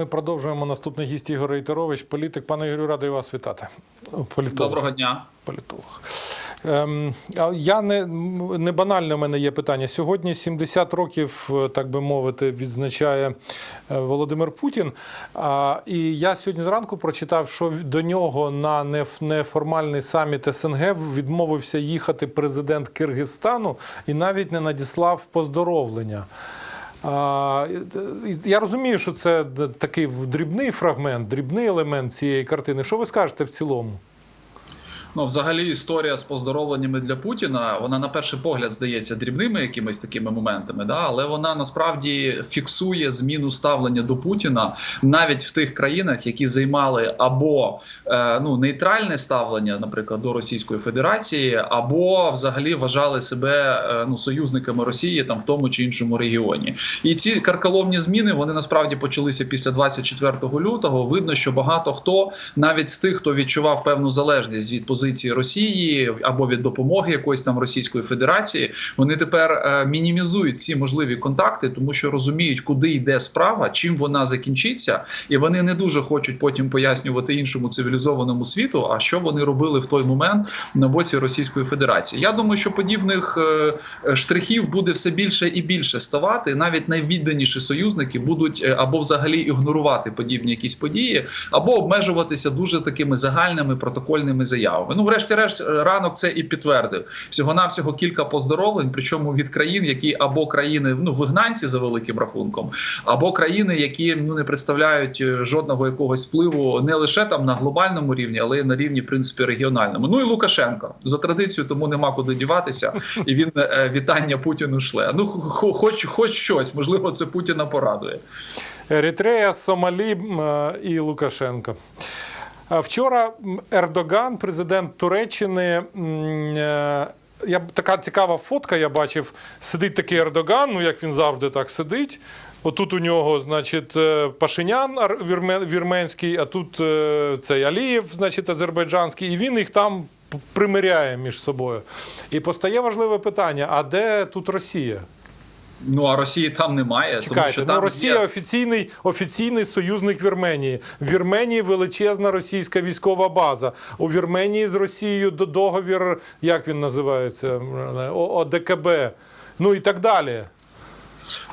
Ми продовжуємо наступний гість Ігор Рейтерович, політик. Пане Ігорю, радий вас вітати. Політолог. Доброго дня. Політолог. Ем, я не, не банальне в мене є питання. Сьогодні 70 років, е, так би мовити, відзначає е, Володимир Путін. А, і я сьогодні зранку прочитав, що до нього на неф- неформальний саміт СНГ відмовився їхати президент Киргизстану і навіть не надіслав поздоровлення. Я розумію, що це такий дрібний фрагмент, дрібний елемент цієї картини. Що ви скажете в цілому? Ну, взагалі, історія з поздоровленнями для Путіна, вона на перший погляд здається дрібними якимись такими моментами, да? але вона насправді фіксує зміну ставлення до Путіна навіть в тих країнах, які займали або е, ну нейтральне ставлення, наприклад, до Російської Федерації, або взагалі вважали себе е, ну союзниками Росії там в тому чи іншому регіоні. І ці карколомні зміни вони насправді почалися після 24 лютого. Видно, що багато хто навіть з тих, хто відчував певну залежність від позиції Росії або від допомоги якоїсь там Російської Федерації, вони тепер е, мінімізують ці можливі контакти, тому що розуміють, куди йде справа, чим вона закінчиться, і вони не дуже хочуть потім пояснювати іншому цивілізованому світу, а що вони робили в той момент на боці Російської Федерації. Я думаю, що подібних е, е, штрихів буде все більше і більше ставати. Навіть найвідданіші союзники будуть або взагалі ігнорувати подібні якісь події, або обмежуватися дуже такими загальними протокольними заявами. Ну, врешті-решт, е, ранок це і підтвердив. Всього навсього кілька поздоровлень, причому від країн, які або країни ну вигнанці за великим рахунком, або країни, які ну не представляють е, жодного якогось впливу не лише там на глобальному рівні, але й на рівні в принципі регіональному. Ну і Лукашенко за традицією, тому нема куди діватися, і він е, вітання Путіну шле. Ну хо- хоч, хоч щось, можливо, це Путіна порадує. Еритрея, Сомалі і Лукашенко. Вчора Ердоган, президент Туреччини. е, Я така цікава фотка, я бачив. Сидить такий Ердоган, ну як він завжди так сидить. Отут у нього, значить, е, Пашинян вірменський, а тут е, цей Алієв, значить, азербайджанський, і він їх там примиряє між собою. І постає важливе питання: а де тут Росія? Ну а Росії там немає, тому що ну там Росія є... офіційний, офіційний союзник Вірменії. В Вірменії величезна російська військова база. У Вірменії з Росією договір, як він називається, ОДКБ. Ну і так далі.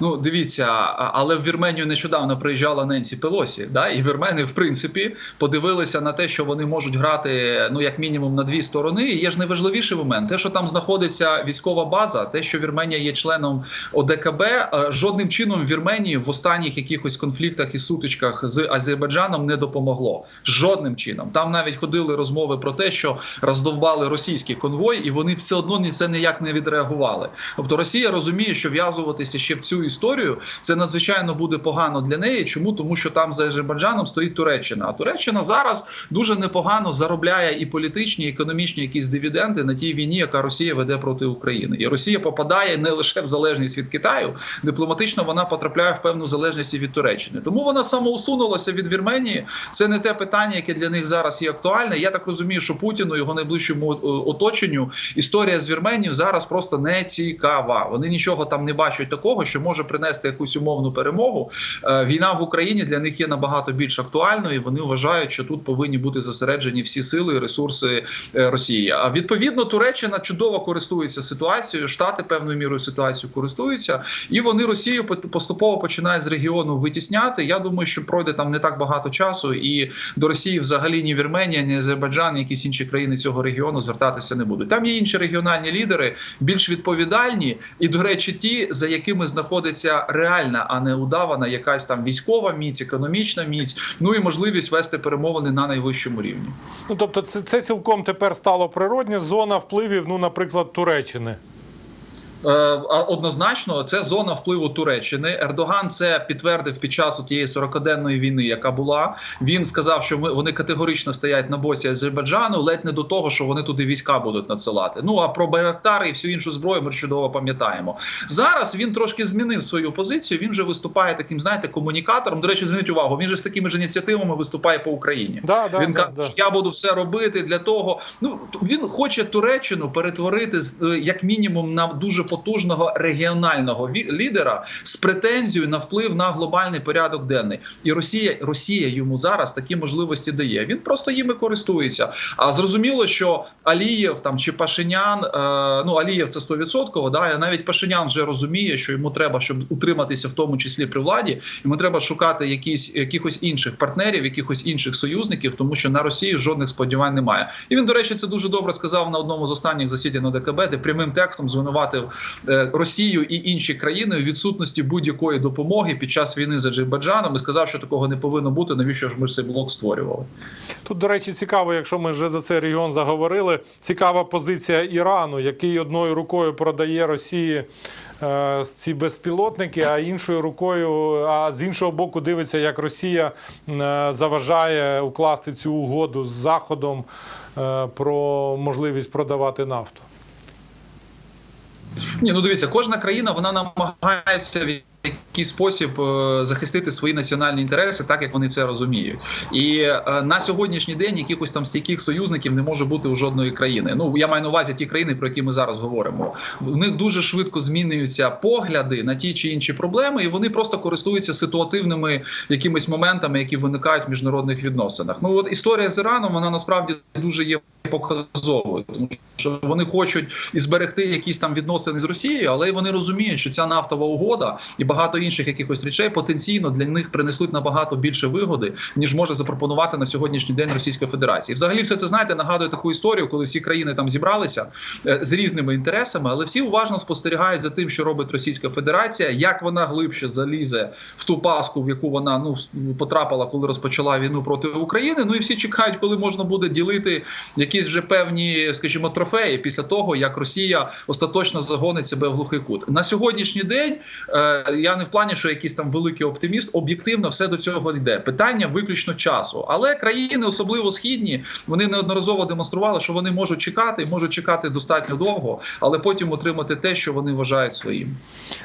Ну, дивіться, але в Вірменію нещодавно приїжджала Ненсі Пелосі, да, і вірмени, в принципі, подивилися на те, що вони можуть грати ну як мінімум на дві сторони. І є ж найважливіший момент: те, що там знаходиться військова база, те, що Вірменія є членом ОДКБ, е, жодним чином Вірменії в останніх якихось конфліктах і сутичках з Азербайджаном не допомогло. Жодним чином. Там навіть ходили розмови про те, що роздовбали російський конвой, і вони все одно ні це ніяк не відреагували. Тобто Росія розуміє, що в'язуватися ще в цю історію це надзвичайно буде погано для неї. Чому тому, що там за Азербайджаном стоїть Туреччина? А Туреччина зараз дуже непогано заробляє і політичні, і економічні якісь дивіденди на тій війні, яка Росія веде проти України. І Росія попадає не лише в залежність від Китаю, дипломатично вона потрапляє в певну залежність від Туреччини. Тому вона самоусунулася від Вірменії. Це не те питання, яке для них зараз є актуальне. Я так розумію, що Путіну його найближчому е, оточенню історія з Вірменією зараз просто не цікава. Вони нічого там не бачать такого, що може принести якусь умовну перемогу. Е, Війна в Україні для них є набагато більш актуальною. Вони вважають, що тут повинні бути зосереджені всі сили і ресурси е, Росії. А відповідно, Туреччина чудово користується ситуацією. Штати певною мірою ситуацією користуються, і вони Росію поступово починають з регіону витісняти. Я думаю, що пройде там не так багато часу, і до Росії взагалі ні Вірменія, ні Азербайджан, ні якісь інші країни цього регіону звертатися не будуть. Там є інші регіональні лідери, більш відповідальні, і до речі, ті, за якими знаходиться реальна, а не удавана якась там військова міць, економічна міць, ну і можливість вести перемовини на найвищому рівні. Ну тобто, це, це цілком тепер стало природня зона впливів, ну, наприклад, Туреччини. Е, Однозначно, це зона впливу Туреччини. Ердоган це підтвердив під час тієї 40-денної війни, яка була. Він сказав, що ми вони категорично стоять на боці Азербайджану, ледь не до того, що вони туди війська будуть надсилати. Ну а про Байрактари і всю іншу зброю ми чудово пам'ятаємо. Зараз він трошки змінив свою позицію. Він вже виступає таким, знаєте, комунікатором. До речі, зверніть увагу. Він же з такими ж ініціативами виступає по Україні. Да, да, він да, каже, да. що я буду все робити для того. Ну він хоче Туреччину перетворити е, як мінімум на дуже потужного регіонального лідера з претензією на вплив на глобальний порядок денний. І Росія, Росія йому зараз такі можливості дає. Він просто їми користується. А зрозуміло, що Алієв там чи Пашинян, е, ну Алієв це 100%, да, навіть Пашинян вже розуміє, що йому треба, щоб утриматися в тому числі при владі, йому треба шукати якісь якихось інших партнерів, якихось інших союзників, тому що на Росію жодних сподівань немає. І він, до речі, це дуже добре сказав на одному з останніх засідань ОДКБ, де прямим текстом звинуватив Росію і інші країни у відсутності будь-якої допомоги під час війни з Аджербайджаном і сказав, що такого не повинно бути. Навіщо ж ми цей блок створювали? Тут, до речі, цікаво, якщо ми вже за цей регіон заговорили. Цікава позиція Ірану, який одною рукою продає Росії е, ці безпілотники, а іншою рукою, а з іншого боку, дивиться, як Росія е, заважає укласти цю угоду з Заходом е, про можливість продавати нафту. Ні, ну дивіться, кожна країна вона намагається в якийсь спосіб е, захистити свої національні інтереси, так як вони це розуміють. І е, на сьогоднішній день якихось там стійких союзників не може бути у жодної країни. Ну я маю на увазі ті країни, про які ми зараз говоримо. В них дуже швидко змінюються погляди на ті чи інші проблеми, і вони просто користуються ситуативними якимись моментами, які виникають в міжнародних відносинах. Ну от історія з Іраном вона насправді дуже є показовою, тому що вони хочуть і зберегти якісь там відносини з Росією, але вони розуміють, що ця нафтова угода і багато інших якихось речей потенційно для них принесуть набагато більше вигоди, ніж може запропонувати на сьогоднішній день Російська Федерація. І взагалі, все це знаєте, нагадує таку історію, коли всі країни там зібралися е, з різними інтересами, але всі уважно спостерігають за тим, що робить Російська Федерація, як вона глибше залізе в ту паску, в яку вона ну потрапила, коли розпочала війну проти України. Ну і всі чекають, коли можна буде ділити якісь вже певні, скажімо, трофеї після того, як Росія остаточно загонить себе в глухий кут. На сьогоднішній день е, я не в плані, що якийсь там великий оптиміст. Об'єктивно все до цього йде. Питання виключно часу. Але країни, особливо східні, вони неодноразово демонстрували, що вони можуть чекати, і можуть чекати достатньо довго, але потім отримати те, що вони вважають своїм.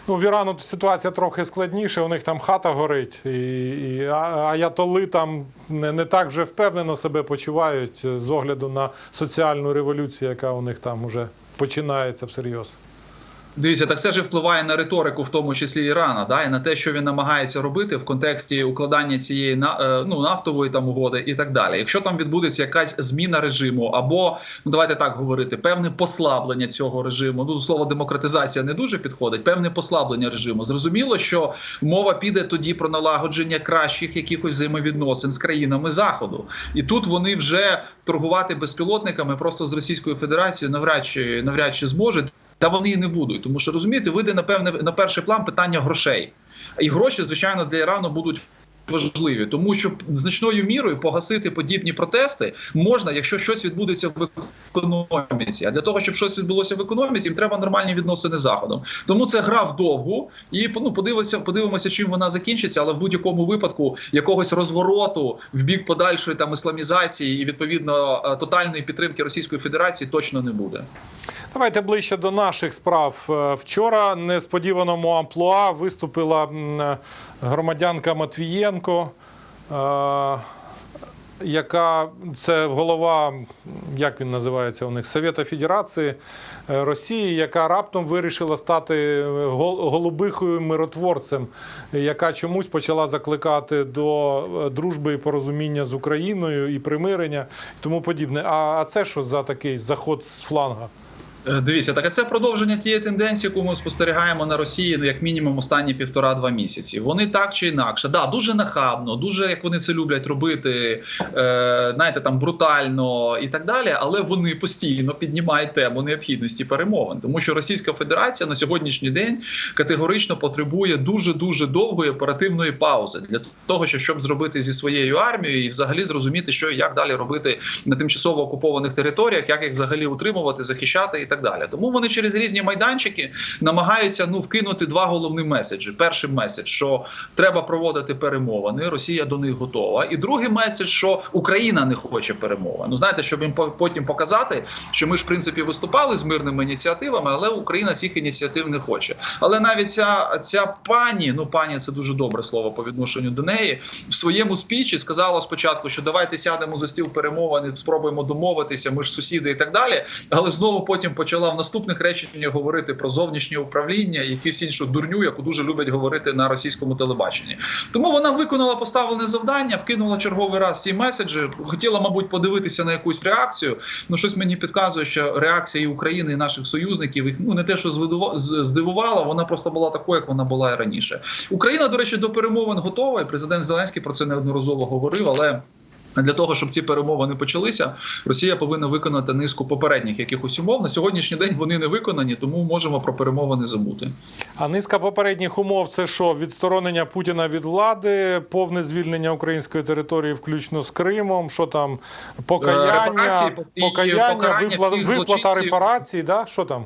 Ну, в Ірану ситуація трохи складніша, у них там хата горить, і, і аятоли там не, не так вже впевнено себе почувають з огляду на соціальну революцію, яка у них там уже починається всерйоз. Дивіться, так це ж впливає на риторику, в тому числі Ірана, да, і на те, що він намагається робити в контексті укладання цієї е, ну, нафтової там угоди і так далі. Якщо там відбудеться якась зміна режиму, або ну давайте так говорити, певне послаблення цього режиму. Ну слово демократизація не дуже підходить. Певне послаблення режиму. Зрозуміло, що мова піде тоді про налагодження кращих якихось взаємовідносин з країнами заходу, і тут вони вже торгувати безпілотниками просто з Російською Федерацією навряд чи навряд чи зможуть. Та вони і не будуть, тому що розумієте, вийде напевне на перший план питання грошей. І гроші, звичайно, для Ірану будуть. Важливі, тому що значною мірою погасити подібні протести можна, якщо щось відбудеться в економіці. А для того, щоб щось відбулося в економіці, їм треба нормальні відносини з заходом. Тому це гра вдовгу, і ну, подивимося, подивимося, чим вона закінчиться, але в будь-якому випадку якогось розвороту в бік подальшої там ісламізації і відповідно е, тотальної підтримки Російської Федерації точно не буде. Давайте ближче до наших справ. Е, Вчора несподіваному амплуа виступила е, громадянка Матвієнко, е, яка це голова, як він називається у них, Совєта Федерації е, Росії, яка раптом вирішила стати е, голубихою миротворцем, яка чомусь почала закликати до дружби і порозуміння з Україною і примирення і тому подібне. А це що за такий заход з фланга? Е, Дивіться, так це продовження тієї тенденції, яку ми спостерігаємо на Росії ну, як мінімум останні півтора-два місяці. Вони так чи інакше, да, дуже нахабно, дуже як вони це люблять робити, е, знаєте, там брутально і так далі. Але вони постійно піднімають тему необхідності перемовин, тому що Російська Федерація на сьогоднішній день категорично потребує дуже дуже довгої оперативної паузи для того, щоб зробити зі своєю армією і взагалі зрозуміти, що і як далі робити на тимчасово окупованих територіях, як їх взагалі утримувати, захищати і так далі. Тому вони через різні майданчики намагаються ну вкинути два головні меседжі. Перший меседж, що треба проводити перемовини, Росія до них готова. І другий меседж, що Україна не хоче перемовин. Ну знаєте, щоб їм по- потім показати, що ми ж в принципі виступали з мирними ініціативами, але Україна цих ініціатив не хоче. Але навіть ця, ця пані, ну пані, це дуже добре слово по відношенню до неї, в своєму спічі сказала спочатку, що давайте сядемо за стіл перемовин, спробуємо домовитися, ми ж сусіди і так далі. Але знову потім почала в наступних реченнях говорити про зовнішнє управління, і якусь іншу дурню, яку дуже люблять говорити на російському телебаченні. Тому вона виконала поставлене завдання, вкинула черговий раз ці меседжі. Хотіла, мабуть, подивитися на якусь реакцію. Ну щось мені підказує, що реакція і України і наших союзників їх ну не те, що здивувала, вона просто була такою, як вона була і раніше. Україна, до речі, до перемовин готова, і президент Зеленський про це неодноразово говорив, але. Для того щоб ці перемовини почалися, Росія повинна виконати низку попередніх якихось умов. На сьогоднішній день вони не виконані, тому можемо про перемовини забути. А низка попередніх умов це що? Відсторонення Путіна від влади, повне звільнення української території, включно з Кримом. Що там покаяння, репарації покаяння, покарання виплата, виплата репарацій, да? Що там?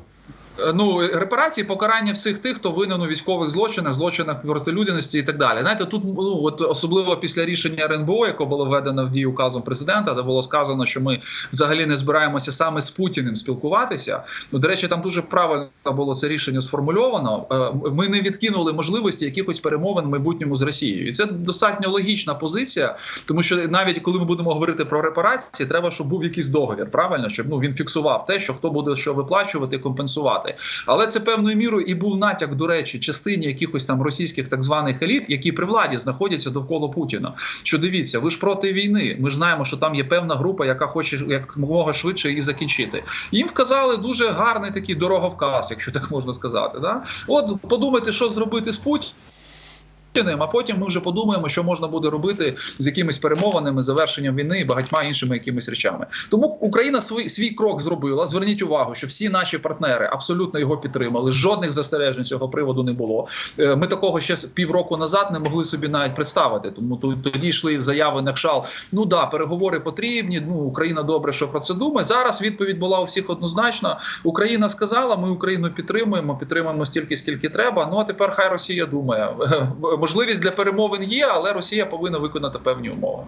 Е, Ну репарації, покарання всіх тих, хто винен у військових злочинах, злочинах проти людяності і так далі. Знаєте, тут ну от особливо після рішення РНБО, яке було введено в дію указом президента, де було сказано, що ми взагалі не збираємося саме з Путіним спілкуватися. Ну до речі, там дуже правильно було це рішення сформульовано. Е, Ми не відкинули можливості якихось перемовин в майбутньому з Росією, і це достатньо логічна позиція, тому що навіть коли ми будемо говорити про репарації, треба, щоб був якийсь договір, правильно, щоб ну він фіксував те, що хто буде що виплачувати, компенсувати. Але це певною мірою і був натяк, до речі, частині якихось там російських так званих еліт, які при владі знаходяться довкола Путіна. Що дивіться, ви ж проти війни. Ми ж знаємо, що там є певна група, яка хоче як мога швидше її закінчити. Їм вказали дуже гарний такий дороговказ, якщо так можна сказати. Да? От подумайте, що зробити з Путіним. А потім ми вже подумаємо, що можна буде робити з якимись перемовинами, завершенням війни і багатьма іншими якимись речами. Тому Україна свій свій крок зробила. Зверніть увагу, що всі наші партнери абсолютно його підтримали. Жодних застережень цього приводу не було. Е, Ми такого ще півроку назад не могли собі навіть представити. Тому то- тоді йшли заяви на кшалт. Ну да, переговори потрібні. Ну Україна добре, що про це думає. Зараз відповідь була у всіх однозначно. Україна сказала, ми Україну підтримуємо, підтримуємо стільки, скільки треба. Ну а тепер хай Росія думає. Можливість для перемовин є, але Росія повинна виконати певні умови.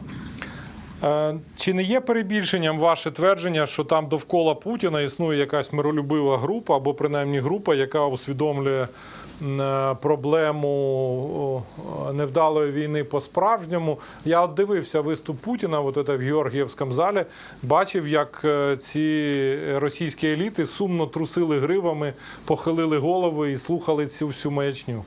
Е, Чи не є перебільшенням ваше твердження, що там довкола Путіна існує якась миролюбива група, або принаймні група, яка усвідомлює е, проблему невдалої війни по-справжньому? Я от дивився виступ Путіна, от це в Георгіївському залі, бачив, як е, ці російські еліти сумно трусили гривами, похилили голови і слухали цю всю маячню.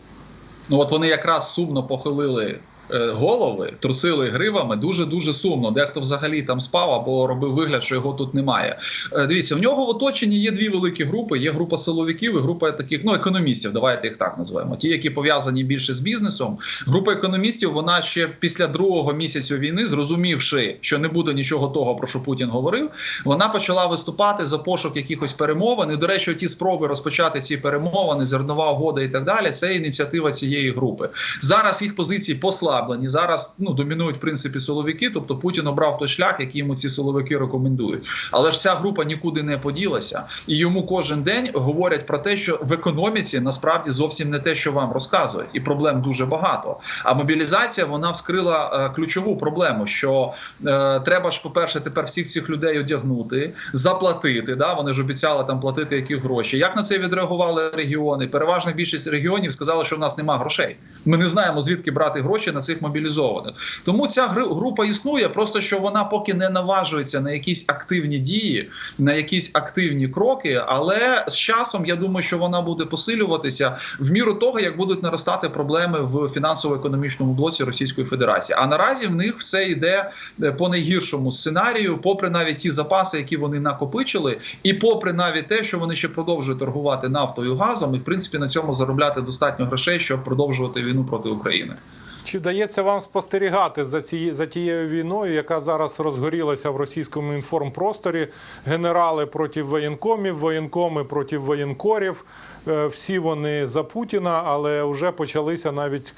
Ну от вони якраз сумно похилили. Е, Голови трусили гривами дуже дуже сумно. Дехто взагалі там спав або робив вигляд, що його тут немає. Е, Дивіться, в нього в оточенні є дві великі групи: є група силовиків і група таких ну економістів. Давайте їх так назвемо. Ті, які пов'язані більше з бізнесом. Група економістів, вона ще після другого місяця війни, зрозумівши, що не буде нічого того, про що Путін говорив, вона почала виступати за пошук якихось перемовин. І, до речі, ті спроби розпочати ці перемовини, зернова угода і так далі. Це ініціатива цієї групи. Зараз їх позиції послаблені. Зараз ну домінують в принципі силовики. Тобто Путін обрав той шлях, який йому ці силовики рекомендують. Але ж ця група нікуди не поділася, і йому кожен день говорять про те, що в економіці насправді зовсім не те, що вам розказують, і проблем дуже багато. А мобілізація вона вскрила е, ключову проблему, що е, треба ж, по-перше, тепер всіх цих людей одягнути, заплатити. Да? Вони ж обіцяли там платити які гроші. Як на це відреагували регіони? Переважна більшість регіонів сказали, що в нас немає грошей. Ми не знаємо звідки брати гроші на цих мобілізованих. Тому ця група існує, просто що вона поки не наважується на якісь активні дії, на якісь активні кроки. Але з часом я думаю, що вона буде посилюватися в міру того, як будуть наростати проблеми в фінансово-економічному блоці Російської Федерації. А наразі в них все йде е, по найгіршому сценарію, попри навіть ті запаси, які вони накопичили, і попри навіть те, що вони ще продовжують торгувати нафтою газом, і в принципі на цьому заробляти достатньо грошей, щоб продовжувати війну проти України. Чи вдається вам спостерігати за цією за тією війною, яка зараз розгорілася в російському інформпросторі? Генерали проти воєнкомів, воєнкоми проти воєнкорів. Е, Всі вони за Путіна, але вже почалися навіть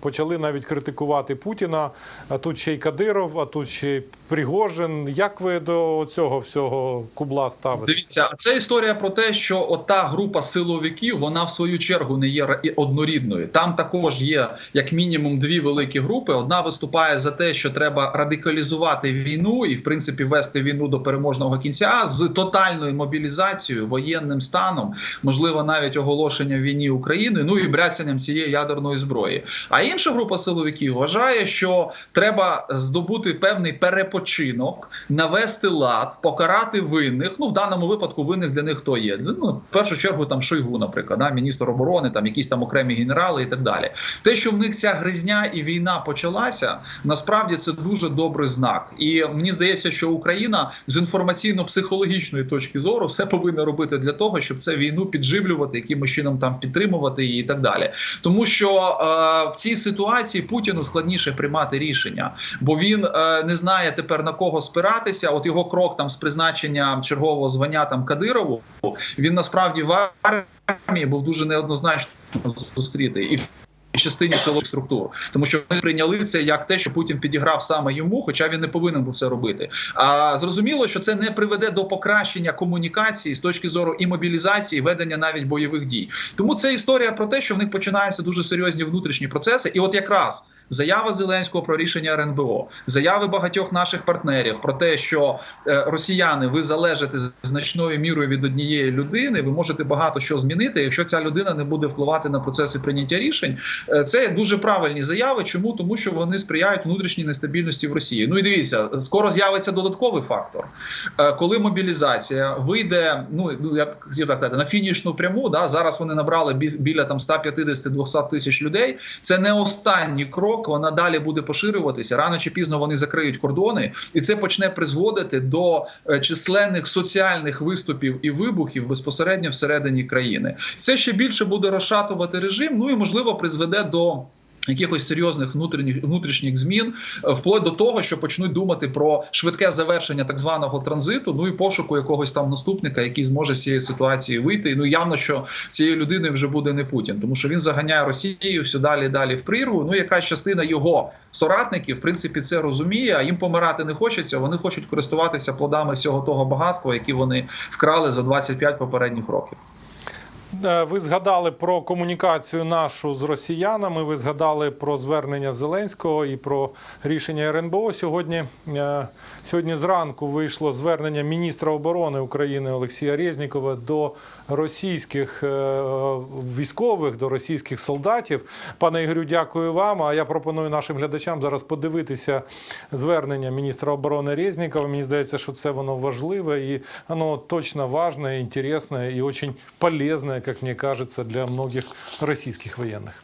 почали навіть критикувати Путіна. А тут ще й Кадиров, а тут ще й Пригожин. Як ви до цього всього кубла ставите? Дивіться, це історія про те, що ота група силовиків, вона в свою чергу не є однорідною. Там також є як мінімум дві великі групи. Одна виступає за те, що треба радикалізувати війну і, в принципі, вести війну до переможного кінця з тотальною мобілізацією, воєнним станом, можливо, навіть вважають оголошення війні України, ну і бряцанням цієї ядерної зброї. А інша група силовиків вважає, що треба здобути певний перепочинок, навести лад, покарати винних. Ну в даному випадку винних для них хто є. Ну в першу чергу там Шойгу, наприклад, да, міністр оборони, там якісь там окремі генерали і так далі. Те, що в них ця гризня і війна почалася, насправді це дуже добрий знак. І мені здається, що Україна з інформаційно-психологічної точки зору все повинна робити для того, щоб це війну підживлювати, якимось чином там підтримувати її і так далі. Тому що е, в цій ситуації Путіну складніше приймати рішення, бо він е, не знає тепер на кого спиратися. От його крок там з призначення чергового звання там Кадирову, він насправді в армії був дуже неоднозначно зустрітий і. Частині силових структур, тому що вони прийняли це як те, що Путін підіграв саме йому, хоча він не повинен був це робити. А зрозуміло, що це не приведе до покращення комунікації з точки зору і мобілізації, і ведення навіть бойових дій. Тому це історія про те, що в них починаються дуже серйозні внутрішні процеси, і от якраз. Заява Зеленського про рішення РНБО, заяви багатьох наших партнерів про те, що е, росіяни ви залежите значною мірою від однієї людини, ви можете багато що змінити. Якщо ця людина не буде впливати на процеси прийняття рішень, Е, це дуже правильні заяви. Чому тому, що вони сприяють внутрішній нестабільності в Росії? Ну і дивіться, скоро з'явиться додатковий фактор, Е, коли мобілізація вийде. Ну я б так на фінішну пряму. Да зараз вони набрали бі- біля там 150-200 тисяч людей. Це не останній крок. Вона далі буде поширюватися. Рано чи пізно вони закриють кордони, і це почне призводити до е, численних соціальних виступів і вибухів безпосередньо всередині країни. Це ще більше буде розшатувати режим. Ну і можливо призведе до. Якихось серйозних внутрішніх внутрішніх змін, е, вплоть до того, що почнуть думати про швидке завершення так званого транзиту, ну і пошуку якогось там наступника, який зможе з цієї ситуації вийти. Ну явно, що цією людиною вже буде не Путін, тому що він заганяє Росію все далі і далі в прірву. Ну якась частина його соратників, в принципі, це розуміє. А їм помирати не хочеться. Вони хочуть користуватися плодами всього того багатства, які вони вкрали за 25 попередніх років. Е, Ви згадали про комунікацію нашу з росіянами. Ви згадали про звернення Зеленського і про рішення РНБО. Сьогодні е, сьогодні зранку вийшло звернення міністра оборони України Олексія Резнікова до російських е, військових, до російських солдатів. Пане Ігорю, дякую вам. А я пропоную нашим глядачам зараз подивитися звернення міністра оборони Резнікова. Мені здається, що це воно важливе і воно точно важне, інтересне і дуже полезне, как мне кажется, для многих российских военных.